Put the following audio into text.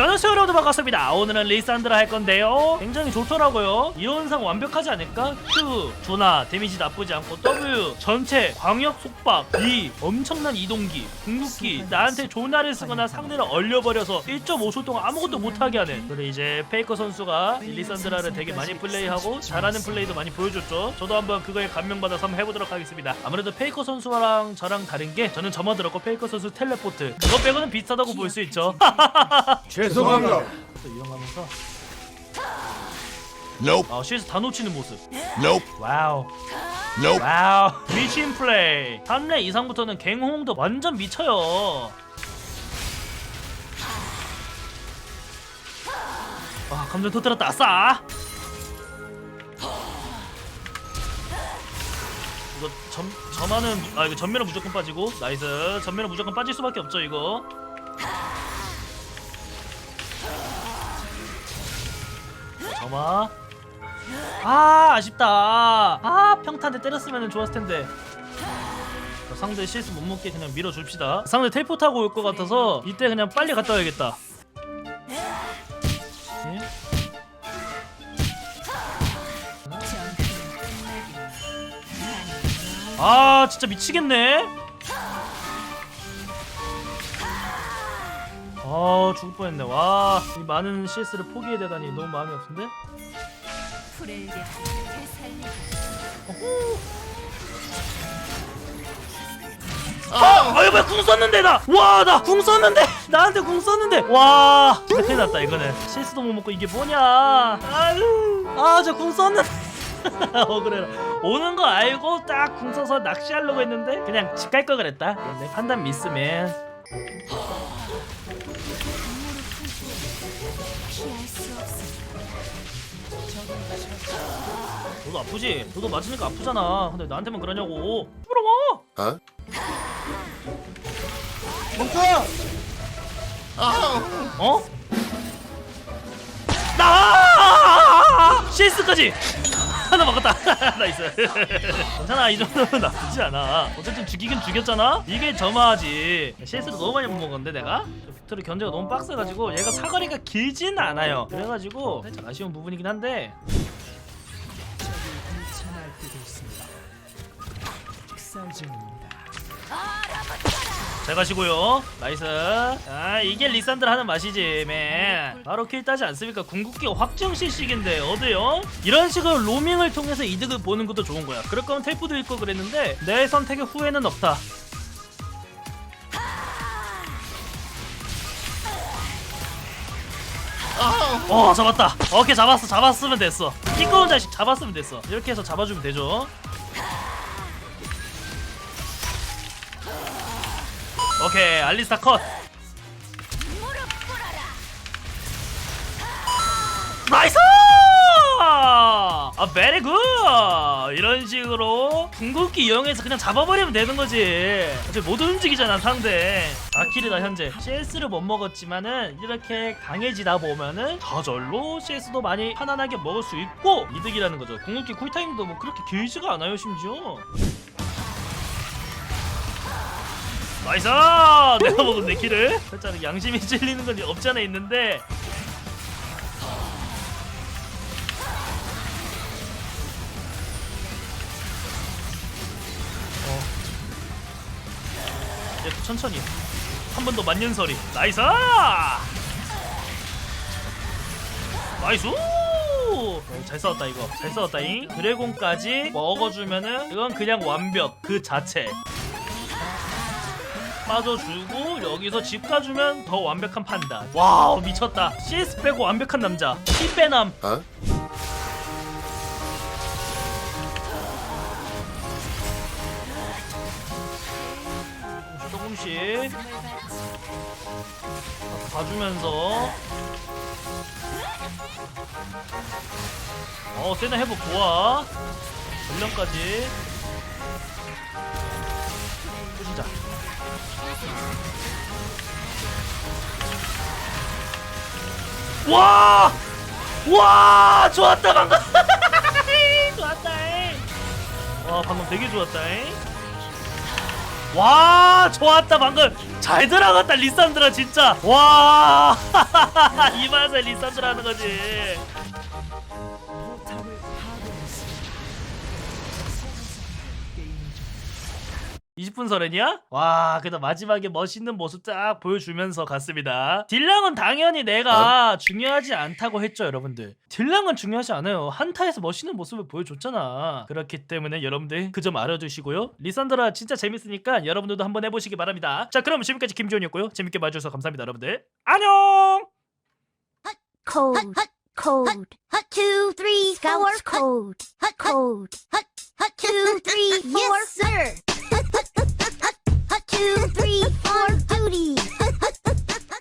안녕하세요 여러분 반갑습니다. 오늘은 리산드라 할 건데요. 굉장히 좋더라고요. 이론상 완벽하지 않을까? Q, 조나, 데미지 나쁘지 않고 W, 전체, 광역 속박, E, 엄청난 이동기, 궁극기. 나한테 조나를 쓰거나 상대를 얼려버려서 1.5초 동안 아무것도 못하게 하는. 그리고 이제 페이커 선수가 리산드라를 되게 많이 플레이하고 잘하는 플레이도 많이 보여줬죠. 저도 한번 그거에 감명받아서 한번 해보도록 하겠습니다. 아무래도 페이커 선수랑 저랑 다른 게 저는 저만 들었고 페이커 선수 텔레포트. 그거 빼고는 비슷하다고 볼 수 있죠 죄송합니다. 또 이용하면서. Nope. 아 CS 다 놓치는 모습. Nope. 와우. Nope. 와우. 미친 플레이. 3레 이상부터는 갱홍도 완전 미쳐요. 와 감정 터뜨렸다. 아싸. 이거 점, 점화는 무- 아 이거 전면은 무조건 빠지고. 나이스. 전면은 무조건 빠질 수밖에 없죠 이거 점화 아 아쉽다. 아 평탄에 때렸으면 좋았을 텐데. 자, 상대 CS 못 먹게 그냥 밀어줍시다. 상대 텔포 타고 올 것 같아서 이때 그냥 빨리 갔다 와야겠다. 예? 아 진짜 미치겠네 아 죽을 뻔했네. 와 이 많은 CS를 포기해야 되다니 너무 마음이 아픈데? 되살리고 아! 아유 왜궁 썼는데 나! 와 나 궁 썼는데! 나한테 궁 썼는데! 와 진짜 큰일 났다 이거는. 실수도 못 먹고 이게 뭐냐. 아유. 아저 궁 썼는데. 억울해라. 오는 거 알고 딱 궁 써서 낚시하려고 했는데 그냥 집 갈 걸 그랬다. 내 판단 미스면 너도 아프지? 너도 맞으니까 아프잖아. 근데 나한테만 그러냐고. 부러워! Huh? 어? 나! 실수까지! 하나 먹었다. 나이스. 괜찮아. 이 정도면 나쁘지 않아. 어쨌든 죽이긴 죽였잖아? 이게 점화지. 실수를 너무 많이 못 먹었는데 내가? 저 빅토르 견제가 너무 빡세가지고 얘가 사거리가 길진 않아요. 그래가지고 살짝 아쉬운 부분이긴 한데 잘 가시고요. 나이스. 아 이게 리산들 하는 맛이지 맨 바로 킬 따지 않습니까? 궁극기 확정 실식인데 어때요? 이런 식으로 로밍을 통해서 이득을 보는 것도 좋은 거야. 그럴 거면 텔프도 있고 그랬는데 내 선택의 후회는 없다. 어 잡았다. 오케이 잡았어. 잡았으면 됐어. 끼꺼운 자식 잡았으면 됐어. 이렇게 해서 잡아주면 되죠 오케이 알리스타 컷. 나이스! 아 베리 굿 이런 식으로 궁극기 이용해서 그냥 잡아버리면 되는 거지. 어차피 못 움직이잖아 상대. 아킬이다 현재. CS를 못 먹었지만은 이렇게 강해지다 보면은 저절로 CS도 많이 편안하게 먹을 수 있고 이득이라는 거죠. 궁극기 쿨타임도 뭐 그렇게 길지가 않아요 심지어 나이스! 내가 먹은 내 키를 살짝 양심이 찔리는 건 없지 않아 있는데 어. 이제 또 천천히 한 번 더 만년설이 나이스! 나이스! 어, 잘 싸웠다 이거 잘 싸웠다잉 드래곤까지 먹어주면은 이건 그냥 완벽 그 자체 빠져주고 여기서 집 가주면 더 완벽한 판단 와우. 미쳤다. CS 빼고 완벽한 남자. 피 빼남. Huh? 조금씩 봐주면서. 어 세나 회복 좋아. 전령까지. 부시자 와! 와! 좋았다 방금. 좋았다 와 방금 되게 좋았다 와 좋았다 방금. 잘 들어갔다 리산드라 진짜. 와. 이 맛에 리산드라 하는 거지 20분 설엔이야? 와, 그래도 마지막에 멋있는 모습 딱 보여주면서 갔습니다. 딜랑은 당연히 내가 중요하지 않다고 했죠, 여러분들. 딜랑은 중요하지 않아요. 한타에서 멋있는 모습을 보여줬잖아. 그렇기 때문에 여러분들 그 점 알아주시고요. 리산드라 진짜 재밌으니까 여러분들도 한번 해보시기 바랍니다. 자, 그럼 지금까지 김지훈이었고요. 재밌게 봐주셔서 감사합니다, 여러분들. 안녕! code, code, two, three, four, code, code, two, three, four, sir, two, three, four, duty,